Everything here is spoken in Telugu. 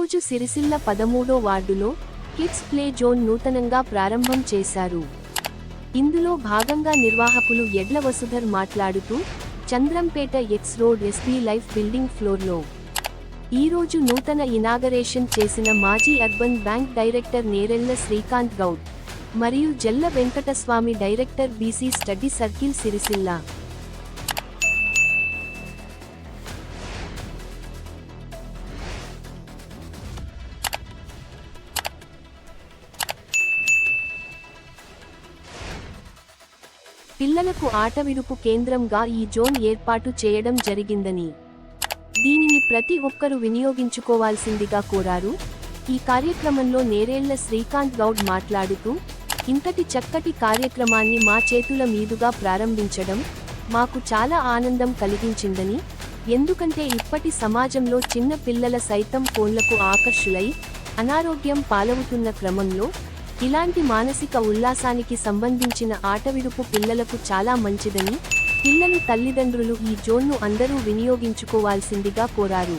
ఈరోజు సిరిసిల్ల పదమూడో వార్డులో కిడ్స్ ప్లే జోన్ నూతనంగా ప్రారంభం చేశారు. ఇందులో భాగంగా నిర్వాహకులు ఎడ్ల వసుధర్ మాట్లాడుతూ Chandrampet X road SP life building ఫ్లోర్లో ఈరోజు నూతన ఇనాగరేషన్ చేసిన మాజీ urban bank director Nerella Srikanth Goud మరియు Jalla Venkataswamy director BC study circle Sircilla పిల్లలకు ఆటవిడుపు కేంద్రంగా ఈ జోన్ ఏర్పాటు చేయడం జరిగిందని దీనిని ప్రతి ఒక్కరూ వినియోగించుకోవాల్సిందిగా కోరారు. ఈ కార్యక్రమంలో నేరేళ్ళ శ్రీకాంత్ గౌడ్ మాట్లాడుతూ ఇంతటి చక్కటి కార్యక్రమాన్ని మా చేతుల మీదుగా ప్రారంభించడం మాకు చాలా ఆనందం కలిగించిందని ఎందుకంటే ఇప్పటి సమాజంలో చిన్న పిల్లల సైతం ఫోన్లకు ఆకర్షులై అనారోగ్యం పాలవుతున్న క్రమంలో ఇలాంటి మానసిక ఉల్లాసానికి సంబంధించిన ఆటవిడుపు పిల్లలకు చాలా మంచిదని పిల్లలు తల్లిదండ్రులు ఈ జోన్ను అందరూ వినియోగించుకోవాల్సిందిగా కోరారు.